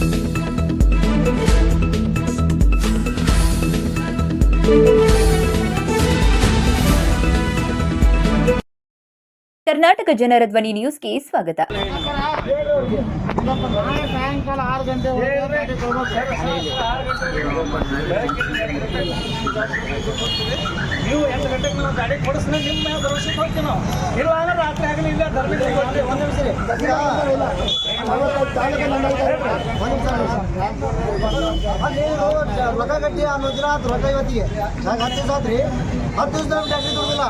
Bye. Karnataka ಜನರ ಧ್ವನಿ ನ್ಯೂಸ್ಗೆ ಸ್ವಾಗತ ಸಾಯಂಕಾಲ ಆರು ಗಂಟೆ ಗಾಡಿ ನಾವು ರಾತ್ರಿ ಆಗಲಿ ಇಲ್ಲ. ರೊಕ್ಕ ಕಟ್ಟಿ ಅನ್ನೋದ್ರ ರೊಕ್ಕ ಇವತ್ತಿಗೆ ಹತ್ತು ದಿವಸ ಆತ್ರಿ ಹತ್ತು ದಿವಸ ಟ್ಯಾಕ್ಟ್ರಿ ಟ್ಯಾಕ್ಸಿ ದುಡ್ದಿಲ್ಲ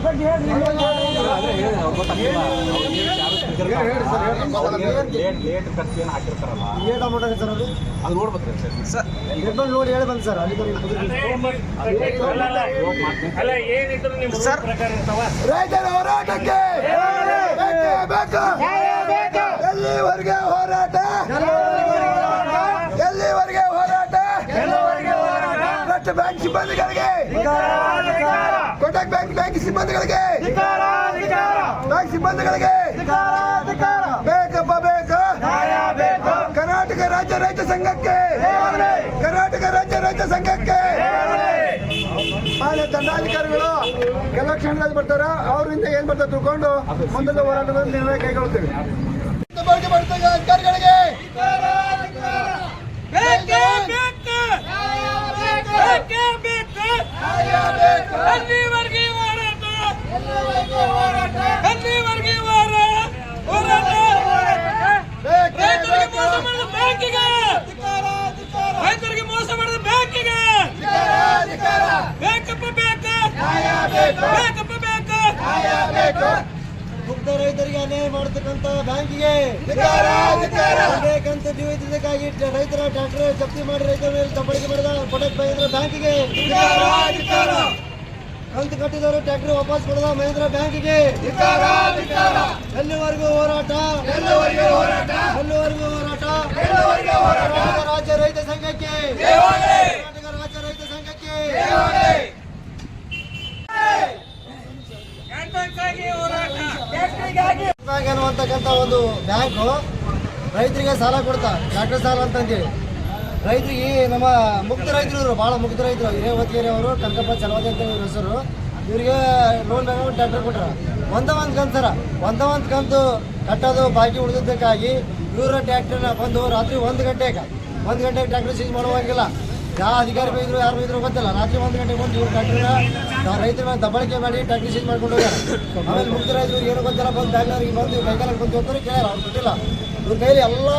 ಬಗ್ಗೆ ಇದಕ್ಕೆ ಏನು ನಮ್ಗೆ? ಲೇಟ್ ಅದು ಆಗುತ್ತೆ ಸರ್ ಅದು? ರೇಟ್ ಬಂದು ನೋಡಿ ಹೇಳಿ ಬಂದು ಸರ್. ಅಲ್ಲಿ ಅಲ್ಲ ಏನಿದ್ರು ನಿಮ್ಮ ಪ್ರಕಾರ ಇರ್ತಾವ ರೈತರ ಹೋರಾಟಕ್ಕೆ ಬೇಕೇ ಬೇಕು ಎಲ್ಲಿವರೆಗೆ ಹೋರಾಟ ಎಲ್ಲಿವರೆಗೆ ಹೋರಾಟ ಭ್ರಷ್ಟ ಬ್ಯಾಂಕ್ ಸಿಬ್ಬಂದಿಗಳಿಗೆ ಸಿಬ್ಬಂದಿಗಳಿಗೆ ಬ್ಯಾಂಕ್ ಸಿಬ್ಬಂದಿಗಳಿಗೆ ಬೇಕಪ್ಪ ಬೇಕು! ಕರ್ನಾಟಕ ರಾಜ್ಯ ರೈತ ಸಂಘಕ್ಕೆ! ಕರ್ನಾಟಕ ರಾಜ್ಯ ರೈತ ಸಂಘಕ್ಕೆ! ಮಾನ್ಯ ದಂಡಾಧಿಕಾರಿಗಳು ಕೆಲವು ಕ್ಷಣದಲ್ಲಿ ಬರ್ತಾರ? ಅವರಿಂದ ಏನ್ ಬರ್ತಾರೆ ತಿಳ್ಕೊಂಡು ಮುಂದಿನ ಹೋರಾಟದ ನಿರ್ಣಯ ಕೈಗೊಳ್ತೇವೆ. ಅಧಿಕಾರಿಗಳಿಗೆ ಹೋರಾಟ ಅಲ್ಲಿವರೆಗೆ ಹೋರಾಟ ರೈತರಿಗೆ ಮೋಸ ಮಾಡಿದ ಬ್ಯಾಂಕಿಗೆ ರೈತರಿಗೆ ಮೋಸ ಮಾಡಿದ ಬ್ಯಾಂಕಿಗೆ ಬೇಕಪ್ಪ ಬೇಕ ಬೇಕಪ್ಪ ಬೇಕ ಮುಗ್ಧ ರೈತರಿಗೆ ಅನ್ಯಾಯ ಮಾಡತಕ್ಕಂತ ಬ್ಯಾಂಕಿಗೆ. ಬೇಕಂತ ನಿಯೋಜಿತಕ್ಕಾಗಿ ರೈತರ ಟ್ರ್ಯಾಕ್ಟರ್ ಜಪ್ತಿ ಮಾಡಿ ರೈತರ ಮೇಲೆ ದಬ್ಬಳಿಕೆ ಮಾಡಿದ ಕೊಡಕ್ ಮಹೇಂದ್ರ ಬ್ಯಾಂಕಿಗೆ. ಕಂತು ಕಟ್ಟಿದವರು ಟ್ರ್ಯಾಕ್ಟರ್ ವಾಪಸ್ ಪಡೆದ ಮಹೇಂದ್ರ ಬ್ಯಾಂಕಿಗೆ. ಎಲ್ಲಿವರೆಗೂ ಹೋರಾಟ? ಎಲ್ಲವರೆಗೂ ಹೋರಾಟ? ಎಲ್ಲಿವರೆಗೂ ಹೋರಾಟ ರಾಜ್ಯ ರೈತ ಸಂಘಕ್ಕೆ. ಕರ್ನಾಟಕ ರಾಜ್ಯ ರೈತ ಸಂಘಕ್ಕೆ. ಬ್ಯಾಂಕ್ ಅನ್ನುವಂತಕ್ಕಂಥ ಒಂದು ಬ್ಯಾಂಕು ರೈತರಿಗೆ ಸಾಲ ಕೊಡ್ತಾ ಟ್ರ್ಯಾಕ್ಟರ್ ಸಾಲ ಅಂತಂದೇಳಿ ರೈತರಿಗೆ ನಮ್ಮ ಮುಕ್ತ ರೈತರು ಇವರು, ಭಾಳ ಮುಕ್ತ ರೈತರು. ಹಿರೇವತಿಯರಿ ಅವರು ಕನಕಪ್ಪ ಚಲವಾದಿ ಅಂತ ಇವ್ರ ಹೆಸರು. ಇವರಿಗೆ ಲೋನ್ ಬೇಕಾದ್ರೆ ಟ್ರ್ಯಾಕ್ಟರ್ ಕೊಟ್ರ. ಒಂದ ಒಂದು ಕಂತು ಸರ, ಒಂದ ಒಂದು ಕಂತು ಕಟ್ಟೋದು ಬಾಕಿ ಉಳಿದಿದ್ದಕ್ಕಾಗಿ ಇವರ ಟ್ರ್ಯಾಕ್ಟರ್ನ ಬಂದು ರಾತ್ರಿ ಒಂದು ಗಂಟೆಗೆ ಒಂದು ಗಂಟೆಗೆ ಟ್ರ್ಯಾಕ್ಟರ್ ಸೀಸ್ ಮಾಡುವಂಗಿಲ್ಲ. ಯಾವ ಅಧಿಕಾರಿ ಬೈದ್ರು, ಯಾರು ಬೈದ್ರು ಗೊತ್ತಿಲ್ಲ. ರಾತ್ರಿ ಒಂದು ಗಂಟೆಗೆ ಬಂದು ಇವ್ರು ಟ್ರ್ಯಾಕ್ಟರ್ನ ರೈತರ ಮೇಲೆ ದಬ್ಬಳಿಕೆ ಮಾಡಿ ಟ್ರ್ಯಾಕ್ಟರ್ ಸೀಸ್ ಮಾಡ್ಕೊಂಡು ಆಮೇಲೆ ಮುಕ್ತ ರೈತರು ಏನು ಗೊತ್ತಿಲ್ಲ, ಬಂದು ಬ್ಯಾಂಗ್ಳೂರಿಗೆ ಬಂದು ಇವ್ರ ಕೈಕಾಲಕ್ಕೆ ಬಂದು ಹೋಗ್ತಾರೆ ಕೇಳ್ಯಾರ, ಅವ್ರು ಗೊತ್ತಿಲ್ಲ. ಇವ್ರ ಕೈಲಿ ಎಲ್ಲ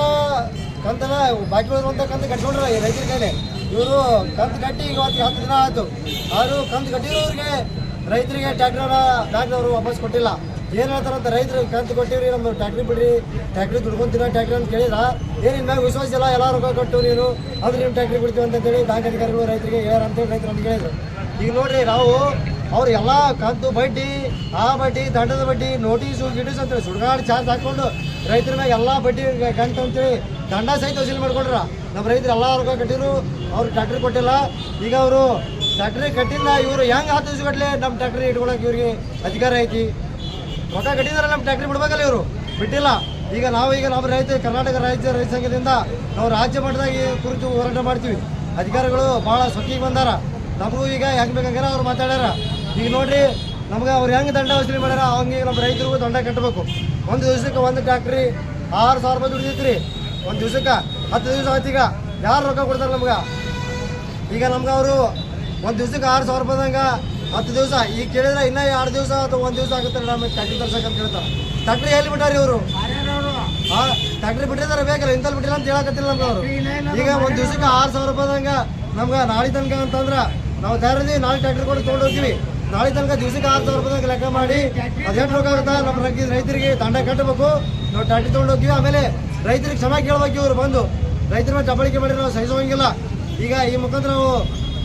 ಕಂತನ ಬಾಕಿ ಉಳಿದಂಥ ಕಂತು ಕಟ್ಕೊಂಡ್ರ ಈ ರೈತರ ಕೈಲಿ. ಇವರು ಕಂತು ಕಟ್ಟಿ ಈಗ ಇವತ್ತಿಗೆ ಹತ್ತು ದಿನ ಆಯ್ತು. ಆದರೂ ಕಂತು ಕಟ್ಟಿರೋರಿಗೆ ರೈತರಿಗೆ ಟ್ಯಾಕ್ಟರ್ ಬ್ಯಾಂಕ್ನವರು ವಾಪಸ್ ಕೊಟ್ಟಿಲ್ಲ. ಏನು ಹೇಳ್ತಾರಂತ ರೈತರು ಕಂತು ಕೊಟ್ಟಿವ್ರಿ, ನಮ್ಮ ಟ್ಯಾಕ್ಟ್ರಿ ಬಿಡ್ರಿ ಟ್ಯಾಕ್ಟ್ರಿ ದುಡ್ಕೊಂತೀನ ಟ್ಯಾಕ್ಟ್ರಿ ಅಂತ ಕೇಳಿದ ಏನು ನಿನ್ನ ಮ್ಯಾಗ ವಿಶ್ವಾಸ ಇಲ್ಲ, ಎಲ್ಲ ರೊಕ್ಕ ಕೊಟ್ಟು ನೀನು, ಆದ್ರೆ ನಿಮ್ಮ ಟ್ಯಾಕ್ಟ್ರಿ ಬಿಡ್ತೀವಿ ಅಂತ ಹೇಳಿ ಬ್ಯಾಂಕ್ ಅಧಿಕಾರಿಗಳು ರೈತರಿಗೆ ಹೇಳ್ಯಾರ ಅಂತೇಳಿ ರೈತರು ಅಂತ ಕೇಳಿದ್ರು ಈಗ ನೋಡ್ರಿ ನಾವು, ಅವ್ರು ಎಲ್ಲ ಕಂತು ಬಡ್ಡಿ, ಆ ಬಡ್ಡಿ, ದಂಡದ ಬಡ್ಡಿ ನೋಟಿಸು ಗಿಟೀಸ್ ಅಂತೇಳಿ ಸುಡ್ಗಾಡ್ ಚಾರ್ಜ್ ಹಾಕೊಂಡು ರೈತರ ಮ್ಯಾಗ ಎಲ್ಲ ಬಡ್ಡಿ ಗಂಟು ಅಂತೇಳಿ ದಂಡ ಸಹಿತ ವಸೂಲಿ ಮಾಡ್ಕೊಂಡ್ರ. ನಮ್ಮ ರೈತರು ಎಲ್ಲ ರೊಕ್ಕ ಕಟ್ಟಿದ್ರು, ಅವ್ರು ಟ್ಯಾಕ್ಟ್ರಿ ಕೊಟ್ಟಿಲ್ಲ. ಈಗ ಅವರು ಟ್ಯಾಕ್ಟ್ರಿ ಕಟ್ಟಿಲ್ಲ, ಇವರು ಹೆಂಗೆ ಹತ್ತು ದಿವಸ ಕಟ್ಟಲೆ ನಮ್ಮ ಟ್ಯಾಕ್ಟ್ರಿ ಇಟ್ಕೊಳಕ್ಕೆ ಇವ್ರಿಗೆ ಅಧಿಕಾರ ಐತಿ? ರೊಕ್ಕ ಕಟ್ಟಿದಾರೆ ನಮ್ಮ ಟ್ಯಾಕ್ಟ್ರಿ ಬಿಡ್ಬೇಕಲ್ಲ ಇವರು. ಬಿಟ್ಟಿಲ್ಲ. ಈಗ ನಾವು, ಈಗ ನಮ್ಮ ರೈತ, ಕರ್ನಾಟಕ ರಾಜ್ಯ ರೈತ ಸಂಘದಿಂದ ನಾವು ರಾಜ್ಯ ಮಟ್ಟದಾಗ ಈ ಕುರಿತು ಹೋರಾಟ ಮಾಡ್ತೀವಿ. ಅಧಿಕಾರಿಗಳು ಭಾಳ ಸೊಕ್ಕಿಗೆ ಬಂದಾರ. ನಮಗೂ ಈಗ ಹೆಂಗ್ ಬೇಕಂಗಾರ ಅವ್ರು ಮಾತಾಡ್ಯಾರ. ಈಗ ನೋಡ್ರಿ, ನಮ್ಗೆ ಅವ್ರು ಹೆಂಗೆ ದಂಡ ವಸೂಲಿ ಮಾಡ್ಯಾರ ಹಂಗೆ ನಮ್ಮ ರೈತರಿಗೂ ದಂಡ ಕಟ್ಟಬೇಕು. ಒಂದು ದಿವಸಕ್ಕೆ ಒಂದು ಟ್ಯಾಕ್ಟ್ರಿ ಆರು ಸಾವಿರ ರೂಪಾಯಿ ದುಡಿದೈತ್ರಿ ಒಂದು ದಿವಸಕ್ಕೆ, ಹತ್ತು ದಿವಸ ಈಗ. ಯಾರು ರೊಕ್ಕ ಕೊಡ್ತಾರೆ ನಮ್ಗೆ? ಈಗ ನಮ್ಗೆ ಅವರು ಒಂದು ದಿವ್ಸಕ್ಕೆ ಆರು ಸಾವಿರ ರೂಪಾಯಿದಂಗ ಹತ್ತು ದಿವಸ ಈಗ ಕೇಳಿದ್ರೆ ಇನ್ನೂ ಎರಡು ದಿವಸ ಅಥವಾ ಒಂದು ದಿವಸ ಆಗುತ್ತೆ ನಮಗೆ ಟ್ಯಾಕ್ಟ್ರಿ ತರ್ಸಕ್ಕೆ ಅಂತ ಹೇಳ್ತಾರೆ. ಟ್ಯಾಕ್ಟ್ರಿ ಎಲ್ಲಿ ಬಿಟ್ಟಾರಿ ಇವರು? ಹಾ, ಟ್ಯಾಕ್ಟ್ರಿ ಬಿಟ್ಟಿದ್ದಾರೆ ಬೇಕಲ್ಲ, ಇಂತಲ್ಲಿ ಬಿಟ್ಟಿಲ್ಲ ಅಂತ ಹೇಳಕತ್ತಿಲ್ಲ ನಮ್ಗೆ ಅವರು. ಈಗ ಒಂದು ದಿವಸಕ್ಕೆ ಆರು ಸಾವಿರ ರೂಪಾಯಿದಂಗ ನಮ್ಗೆ ನಾಳೆ ತನಕ ಅಂತಂದ್ರೆ ನಾವು ತಯಾರಿದ್ದೀವಿ, ನಾಳೆ ಟ್ಯಾಕ್ಟ್ರಿ ಕೊಟ್ಟು ತೊಗೊಂಡು ಹೋಗ್ತೀವಿ ನಾಳೆ ತನಕ ದಿವಸಕ್ಕೆ ಆರು ಸಾವಿರ ರೂಪಾಯಿದಾಗ ಲೆಕ್ಕ ಮಾಡಿ ಅದೆಷ್ಟು ಆಗುತ್ತಾ? ನಮ್ಮ ರೈತ- ರೈತರಿಗೆ ತಂಡ ಕಟ್ಟಬೇಕು. ನಾವು ಟ್ಯಾಕ್ಟ್ರಿ ತೊಗೊಂಡು ಹೋಗ್ತೀವಿ ಆಮೇಲೆ ರೈತರಿಗೆ ಕ್ಷಮೆ ಕೇಳಬೇಕು ಇವರು ಬಂದು. ರೈತರ ಮೇಲೆ ಚಪಳಿಕೆ ಮಾಡಿ ನಾವು ಸಹಿಸೋಂಗಿಲ್ಲ. ಈಗ ಈ ಮುಖಾಂತರ ನಾವು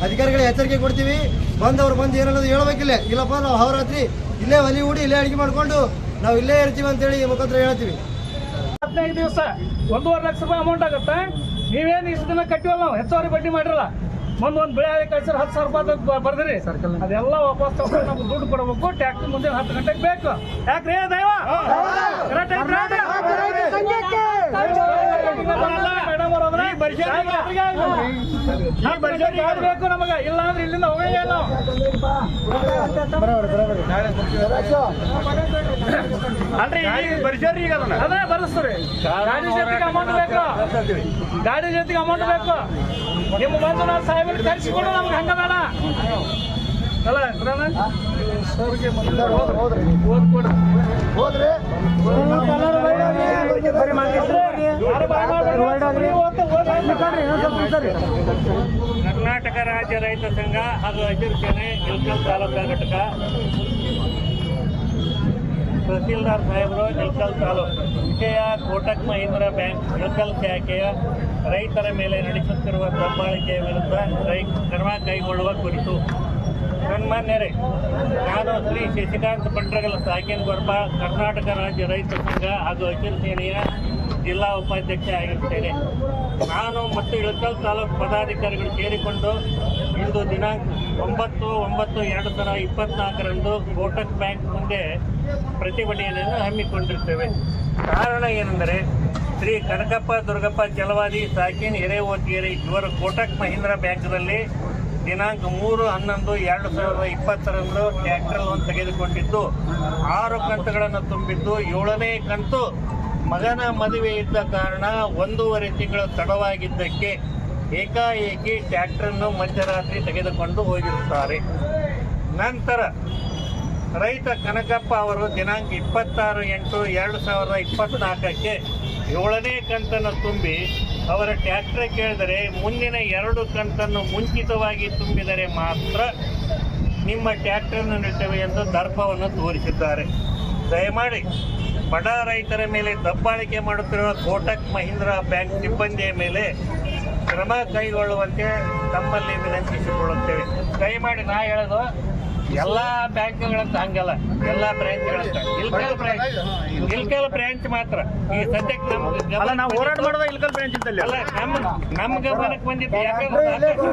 ಅಧಿಕಾರಿಗಳ ಎಚ್ಚರಿಕೆ ಕೊಡ್ತೀವಿ. ಬಂದವ್ರು ಬಂದು ಏನನ್ನೋದು ಹೇಳ್ಬೇಕಿಲ್ಲ. ಇಲ್ಲಪ್ಪ ನಾವು ಅವರಾತ್ರಿ ಇಲ್ಲೇ ಒಲಿ ಹೂಡಿ ಇಲ್ಲೇ ಅಡಿಗೆ ಮಾಡಿಕೊಂಡು ನಾವು ಇಲ್ಲೇ ಇರ್ತೀವಿ ಅಂತೇಳಿ ಮುಖಾಂತರ ಹೇಳ್ತೀವಿ. ಹದಿನೈದು ದಿವಸ ಒಂದೂವರೆ ಲಕ್ಷ ರೂಪಾಯಿ ಅಮೌಂಟ್ ಆಗುತ್ತೆ. ನೀವೇನು ಇಷ್ಟು ದಿನ ಕಟ್ಟಿವಲ್ಲ? ನಾವು ಹೆಚ್ಚುವರಿ ಬಡ್ಡಿ ಮಾಡಿರಲ್ಲ. ಒಂದು ಒಂದು ಬೆಳೆ ಕಳ್ಸಿದ್ರೆ ಹತ್ತು ಸಾವಿರ ರೂಪಾಯಿ ಬರ್ದಿರಿ. ಅದೆಲ್ಲ ವಾಪಸ್ ತಗೊಂಡು ನಮ್ಗೆ ದುಡ್ಡು ಕೊಡಬೇಕು. ಟ್ಯಾಕ್ಸ್ ಮುಂದೆ ಹತ್ತು ಗಂಟೆಗೆ ಬೇಕು. ಯಾಕ್ರೇ? ದೈವ? ಕರೆಕ್ಟ್ ಬೇಕು ನಮಗ? ಇಲ್ಲ. ಅಂದ್ರೆ ಇಲ್ಲಿಂದ ಹೋಗಂಗಿಲ್ಲ ನಾವು ಅಲ್ರಿ ಬರ್ಸೇರಿ ಈಗ ಅದನ್ನ. ಅದೇ ಬರ್ಸ್ರಿ ಗಾಡಿ ಜೊತೆಗೆ ಅಮೌಂಟ್ ಬೇಕು. ಗಾಡಿ ಜೊತೆಗೆ ಅಮೌಂಟ್ ಬೇಕು. ನಿಮ್ಮ ಮಂಜುನಾಥ್ ಸಾಹೇಬ್ರಿಗೆ ಕರ್ಸಿಕೊಡು ನಮ್ಗೆ ಹಂಗ ಬೇಡ. ಅಲ್ಲ? ಹೋದ್ರಿ ಕರ್ನಾಟಕ ರಾಜ್ಯ ರೈತ ಸಂಘ ಹಾಗೂ ಹಸಿರು ಸೇನೆ ಇಲ್ಕಲ್ ತಾಲೂಕಾ ಘಟಕ. ತಹಸೀಲ್ದಾರ್ ಸಾಹೇಬರು ಇಲ್ಕಲ್ ತಾಲೂಕು. ವಿಜಯ ಕೋಟಕ್ ಮಹೀಂದ್ರ ಬ್ಯಾಂಕ್ ಇಲ್ಕಲ್ ಶಾಖೆಯ ರೈತರ ಮೇಲೆ ನಡೆಸುತ್ತಿರುವ ದಬ್ಬಾಳಿಕೆಯ ವಿರುದ್ಧ ರೈ ಕ್ರಮ ಕೈಗೊಳ್ಳುವ ಕುರಿತು ಸನ್ಮಾನ್ಯರೇ, ನಾನು ಶ್ರೀ ಶಶಿಕಾಂತ್ ಪಟ್ರಗಲ್ ಸಾಕೇನ್ ಕರ್ನಾಟಕ ರಾಜ್ಯ ರೈತ ಸಂಘ ಹಾಗೂ ಹಸಿರು ಸೇನೆಯ ಜಿಲ್ಲಾ ಉಪಾಧ್ಯಕ್ಷ ಆಗಿರ್ತೇನೆ. ನಾನು ಮತ್ತು ಇಳಕಲ್ ತಾಲೂಕು ಪದಾಧಿಕಾರಿಗಳು ಸೇರಿಕೊಂಡು ಇಂದು ದಿನಾಂಕ ಒಂಬತ್ತು ಒಂಬತ್ತು, ಎರಡು ಸಾವಿರ ಇಪ್ಪತ್ನಾಲ್ಕರಂದು ಕೋಟಕ್ ಬ್ಯಾಂಕ್ ಮುಂದೆ ಪ್ರತಿಭಟನೆಯನ್ನು ಹಮ್ಮಿಕೊಂಡಿರ್ತೇವೆ. ಕಾರಣ ಏನೆಂದರೆ ಶ್ರೀ ಕನಕಪ್ಪ, ದುರ್ಗಪ್ಪ, ಜಲವಾದಿ, ಸಾಕಿನ್ ಹಿರೇವೋತಿಯರಿ ಇವರು ಕೋಟಕ್ ಮಹೀಂದ್ರ ಬ್ಯಾಂಕ್ನಲ್ಲಿ ದಿನಾಂಕ ಮೂರು, ಹನ್ನೊಂದು, ಎರಡು ಸಾವಿರದ ಇಪ್ಪತ್ತರಂದು ಟ್ಯಾಕ್ಟರ್ ಲೋನ್ ತೆಗೆದುಕೊಂಡಿದ್ದು, ಆರು ಕಂತುಗಳನ್ನು ತುಂಬಿದ್ದು, ಏಳನೇ ಕಂತು ಮಗನ ಮದುವೆ ಇದ್ದ ಕಾರಣ ಒಂದೂವರೆ ತಿಂಗಳು ತಡವಾಗಿದ್ದಕ್ಕೆ ಏಕಾಏಕಿ ಟ್ಯಾಕ್ಟ್ರನ್ನು ಮಧ್ಯರಾತ್ರಿ ತೆಗೆದುಕೊಂಡು ಹೋಗಿರುತ್ತಾರೆ. ನಂತರ ರೈತ ಕನಕಪ್ಪ ಅವರು ದಿನಾಂಕ ಇಪ್ಪತ್ತಾರು ಎಂಟು ಎರಡು ಸಾವಿರದ ಇಪ್ಪತ್ನಾಲ್ಕಕ್ಕೆ ಏಳನೇ ಕಂತನ್ನು ತುಂಬಿ ಅವರ ಟ್ಯಾಕ್ಟರ್ ಕೇಳಿದರೆ ಮುಂದಿನ ಎರಡು ಕಂತನ್ನು ಮುಂಚಿತವಾಗಿ ತುಂಬಿದರೆ ಮಾತ್ರ ನಿಮ್ಮ ಟ್ಯಾಕ್ಟರ್ನ ನೀಡುತ್ತೇವೆ ಎಂದು ದರ್ಪವನ್ನು ತೋರಿಸಿದ್ದಾರೆ. ದಯಮಾಡಿ ಬಡ ರೈತರ ಮೇಲೆ ದಬ್ಬಾಳಿಕೆ ಮಾಡುತ್ತಿರುವ ಕೋಟಕ್ ಮಹೀಂದ್ರ ಬ್ಯಾಂಕ್ ಸಿಬ್ಬಂದಿಯ ಮೇಲೆ ಕ್ರಮ ಕೈಗೊಳ್ಳುವಂತೆ ತಮ್ಮಲ್ಲಿ ವಿನಂತಿಸಿಕೊಳ್ಳುತ್ತೇವೆ. ದಯಮಾಡಿ ನಾ ಹೇಳೋದು ಎಲ್ಲ ಬ್ಯಾಂಕ್ಗಳಂತ ಹಂಗಲ್ಲ ಎಲ್ಲ ಬ್ರಾಂಚ್ಗಳಂತ. ಇಲ್ಕಲ್ ಬ್ರಾಂಚ್ ಇಲ್ಕಲ್ ಬ್ರಾಂಚ್ ಮಾತ್ರ. ಈ ಸದ್ಯಕ್ಕೆ ನಮ್ಗೆ ಅಲ್ಲ ನಾವು ಹೋರಾಟ ಮಾಡೋದ ಇಲ್ಕಲ್ ಬ್ರಾಂಚ್ ಇದ್ದಲ್ಲಿ ಅಲ್ಲ ನಮ್ಮ ನಮ್ಮ ಗಮನಕ್ಕೆ ಬಂದಿದ್ದು ಯಾಕಂದ್ರೆ ಸಾಕಷ್ಟು